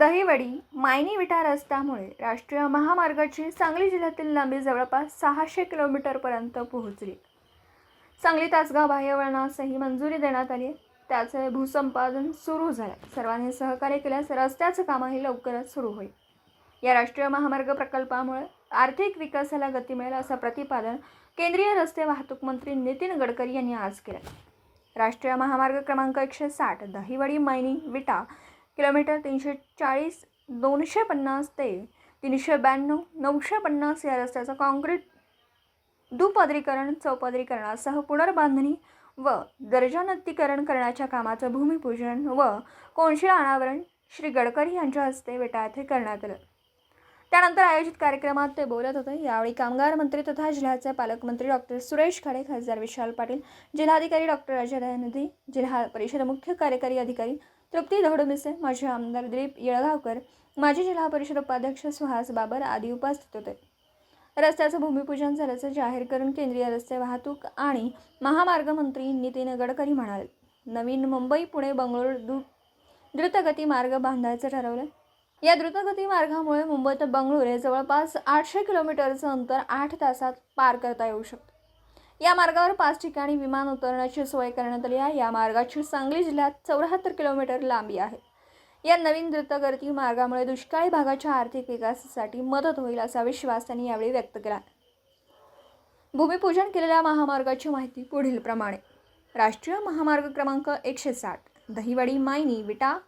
दहीवडी मायनी विटा रस्त्यामुळे राष्ट्रीय महामार्गाची सांगली जिल्ह्यातील लांबी जवळपास सहाशे किलोमीटरपर्यंत पोहोचली. सांगली तासगाव बाह्यवळणासही मंजुरी देण्यात आली त्याचे भूसंपादन सुरू झाले सर्वांनी सहकार्य केल्यास रस्त्याचं कामही लवकरच सुरू होईल. या राष्ट्रीय महामार्ग प्रकल्पामुळे आर्थिक विकासाला गती मिळेल असं प्रतिपादन केंद्रीय रस्ते वाहतूक मंत्री नितीन गडकरी यांनी आज केलं राष्ट्रीय महामार्ग क्रमांक एकशे साठ दहिवडी मैनी विटा किलोमीटर तीनशे चाळीस दोनशे पन्नास ते तीनशे ब्याण्णव नऊशे पन्नास या रस्त्याचं काँक्रीट दुपदरीकरण चौपदरीकरणासह पुनर्बांधणी व दर्जानत्तीकरण करण्याच्या कामाचं भूमिपूजन व कोनशिला अनावरण श्री गडकरी यांच्या हस्ते विटा येथे करण्यात आलं. त्यानंतर आयोजित कार्यक्रमात ते बोलत होते. यावेळी कामगार मंत्री तथा जिल्ह्याचे पालकमंत्री डॉक्टर सुरेश खाडे खासदार विशाल पाटील जिल्हाधिकारी डॉक्टर अजय दयानिधी जिल्हा परिषद मुख्य कार्यकारी अधिकारी तृप्ती धोडमिसे माजी आमदार दिलीप येळगावकर माजी जिल्हा परिषद उपाध्यक्ष सुहास बाबर आदी उपस्थित होते. रस्त्याचं भूमिपूजन झाल्याचं जाहीर करून केंद्रीय रस्ते वाहतूक आणि महामार्ग मंत्री नितीन गडकरी म्हणाले. नवीन मुंबई पुणे बंगळूर दु द्रुतगती मार्ग बांधायचं ठरवलं या द्रुतगती मार्गामुळे मुंबई ते बंगळुरू हे जवळपास आठशे किलोमीटरचं अंतर आठ तासात पार करता येऊ शकतं. या मार्गावर पाच ठिकाणी विमान उतरण्याची सोय करण्यात आली आहे. या मार्गाची सांगली जिल्ह्यात चौऱ्याहत्तर किलोमीटर लांबी आहे. या नवीन द्रुतगती मार्गामुळे दुष्काळी भागाच्या आर्थिक विकासासाठी मदत होईल असा विश्वास त्यांनी यावेळी व्यक्त केला. भूमिपूजन केलेल्या महामार्गाची माहिती पुढील प्रमाणे. राष्ट्रीय महामार्ग क्रमांक एकशे साठ दहिवडी मायनी विटा.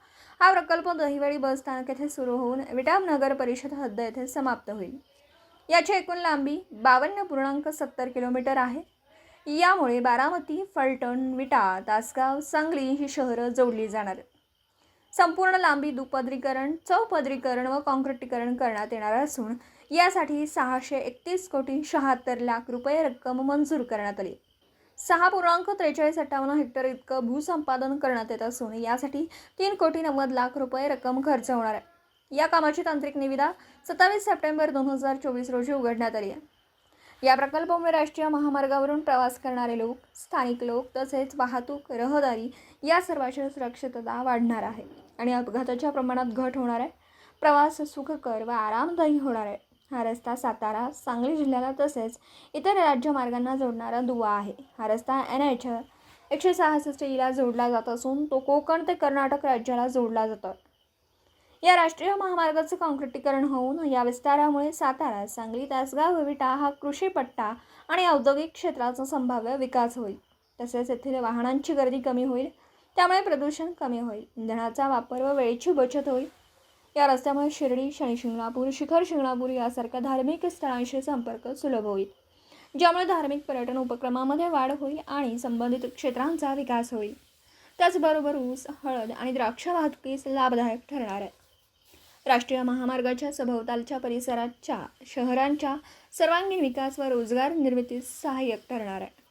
हा प्रकल्प दहिवडी बस स्थानक येथे सुरू होऊन विटाम नगर परिषद हद्द येथे समाप्त होईल. याची एकूण लांबी बावन्न पूर्णांक सत्तर किलोमीटर आहे. यामुळे बारामती फलटण विटा तासगाव सांगली ही शहरं जोडली जाणार. संपूर्ण लांबी दुपदरीकरण चौपदरीकरण व कॉन्क्रिटीकरण करण्यात येणार असून यासाठी सहाशे एकतीस कोटी शहात्तर लाख रुपये रक्कम मंजूर करण्यात आली. सहा पूर्णांक त्रेचाळीस अठ्ठावन्न हेक्टर इतकं भूसंपादन करण्यात येत असून यासाठी तीन कोटी नव्वद लाख रुपये रक्कम खर्च होणार आहे. या कामाची तांत्रिक निविदा सत्तावीस सप्टेंबर दोन हजार चोवीस रोजी उघडण्यात आली आहे. या प्रकल्पामुळे राष्ट्रीय महामार्गावरून प्रवास करणारे लोक स्थानिक लोक तसेच वाहतूक रहदारी या सर्वाची सुरक्षितता वाढणार आहे आणि अपघाताच्या प्रमाणात घट होणार आहे. प्रवास सुखकर व आरामदायी होणार आहे. हा रस्ता सातारा सांगली जिल्ह्याला तसेच इतर राज्यमार्गांना जोडणारा दुवा आहे. हा रस्ता एन एच एकशे सहासष्ट ईला जोडला जात असून तो कोकण ते कर्नाटक राज्याला जोडला जातो. या राष्ट्रीय महामार्गाचं काँक्रिटीकरण होऊन या विस्तारामुळे सातारा सांगली तासगाव विटा हा कृषीपट्टा आणि औद्योगिक क्षेत्राचा संभाव्य विकास होईल. तसेच येथील वाहनांची गर्दी कमी होईल त्यामुळे प्रदूषण कमी होईल इंधनाचा वापर व वेळेची बचत होईल. या रस्त्यामुळे शिर्डी शनी शिंगणापूर शिखर शिंगणापूर यासारख्या धार्मिक स्थळांशी संपर्क सुलभ होईल ज्यामुळे धार्मिक पर्यटन उपक्रमामध्ये वाढ होईल आणि संबंधित क्षेत्रांचा विकास होईल. त्याचबरोबर ऊस हळद आणि द्राक्ष वाहतुकीस लाभदायक ठरणार आहे. राष्ट्रीय महामार्गाच्या सभोवतालच्या परिसराच्या शहरांच्या सर्वांगीण विकास व रोजगार निर्मितीस सहाय्यक ठरणार आहे.